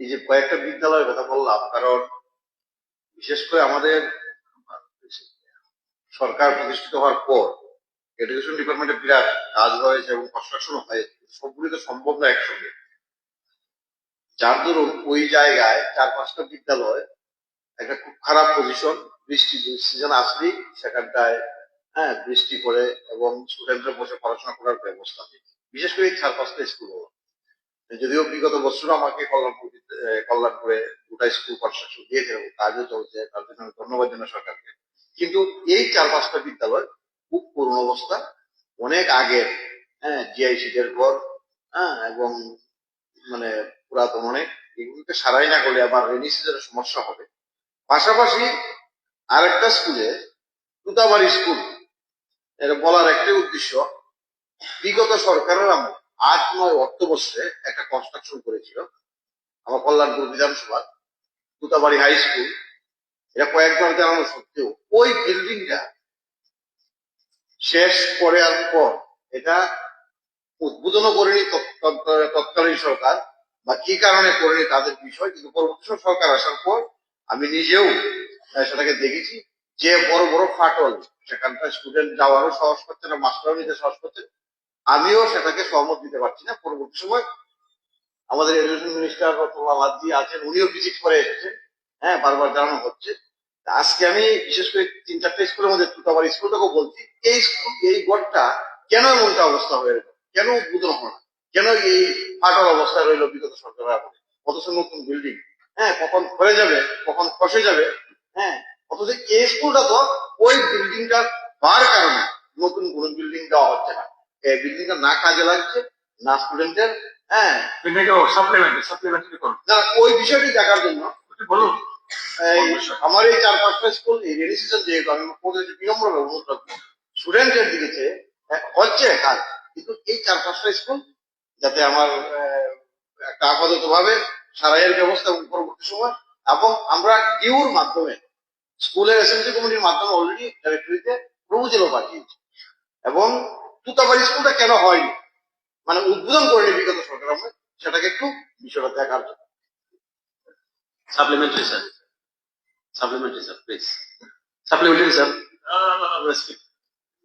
এই যে কয়েকটা বিদ্যালয়ের কথা বললাম কারণ বিশেষ করে আমাদের সরকার প্রতিষ্ঠিত হওয়ার পর এডুকেশন ডিপার্টমেন্টে বিরাট কাজ হয়েছে এবং কনস্ট্রাকশন হয়েছে। সবগুলি তো সম্ভব না একসঙ্গে। যার দরুন ওই জায়গায় চার পাঁচটা বিদ্যালয় একটা খুব খারাপ পজিশন বৃষ্টি সিজন আসলেই সেখানটায় হ্যাঁ বৃষ্টি করে এবং স্টুডেন্টরা বসে পড়াশোনা করার ব্যবস্থা নেই। বিশেষ করে চার পাঁচটা স্কুল যদিও বিগত বছর আমাকে এ, কল্যাণপুরে গোটা স্কুল কনস্ট্রাকশন দিয়েছে এবং কাজও চলছে, তার জন্য আমি ধন্যবাদ জানাই সরকারকে। কিন্তু এই চার পাঁচটা বিদ্যালয় খুব করুণ অবস্থা, অনেক আগের হ্যাঁ জিআইসি দের ঘর হ্যাঁ এবং মানে পুরাতন অনেক, এগুলোকে সারাই না করলে আবার রেনি সমস্যা হবে। পাশাপাশি আরেকটা স্কুলে তুতাবাড়ি স্কুল, এটা বলার একটাই উদ্দেশ্য, বিগত সরকারের আমল আট নয় অর্থ বছরে একটা কনস্ট্রাকশন করেছিল আমার কল্যাণপুর বিধানসভা তুতাবাড়ি হাই স্কুল এটা কয়েকবার জানানো সত্ত্বেও ওই বিল্ডিংটা শেষ করে আর পর এটা উদ্বোধনও করেনি তৎ- তৎ- তৎকালীন সরকার, বা কি কারণে করেনি তাদের বিষয়, কিন্তু পরবর্তী সরকার আসার পর আমি নিজেও সেটাকে দেখেছি, যে বড় বড় ফাটল সেখানটা স্টুডেন্ট যাওয়ারও সাহস করছে না মাস্টারও নিতে সাহস করছে আমিও সেটাকে সহমত দিতে পারছি না, পরবর্তী সময় আমাদের এডুকেশন মিনিস্টার হাজি আছেন, উনিও ভিজিট করে এসেছেন হ্যাঁ বারবার জানানো হচ্ছে। আজকে আমি বিশেষ করে তিন চারটে স্কুলের মধ্যে তুতাবার স্কুলটাকেও বলছি, এই স্কুল এই গড়টা কেন এমনটা অবস্থা হয়ে রইল কেন উদ্বোধন হলো না? কেন এই ফাটল অবস্থায় রইল বিগত সরকারের আমলে? অথচ নতুন বিল্ডিং হ্যাঁ কখন ধরে যাবে, কখন খসে যাবে হ্যাঁ অথচ এই স্কুলটা তো ওই বিল্ডিংটার বার কারণে নতুন কোন বিল্ডিং দেওয়া হচ্ছে না। এই বিল্ডিংটা না কাজে লাগছে, না স্টুডেন্টের হ্যাঁ। এটাকে সাপ্লিমেন্টারি সাপ্লিমেন্টারি করুন না ওই বিষয়টি দেখার জন্য। বলুন। এই আমার এই চার পাঁচটা স্কুল এই যেহেতু আমি বিনম্র রাখব দিকে হ্যাঁ, হচ্ছে কাজ কিন্তু এই চার পাঁচটা স্কুল যাতে আমার একটা আপাতত ভাবে সারাইয়ের ব্যবস্থা এবং পরবর্তী সময় এবং আমরা ডিউর মাধ্যমে স্কুলের এসএমসি কমিটির মাধ্যমে অলরেডি ডাইরেক্টরিতে প্রপোজালও পাঠিয়েছি। এবং তুতাবাড়ি স্কুলটা কেন হয়নি? মানে উদ্বোধন করেনি বিগত সরকার আমলে, সেটাকে একটু বিষয়টা দেখার জন্য Supplementary, sir. Supplementary, sir, please. Supplementary, sir. Ah,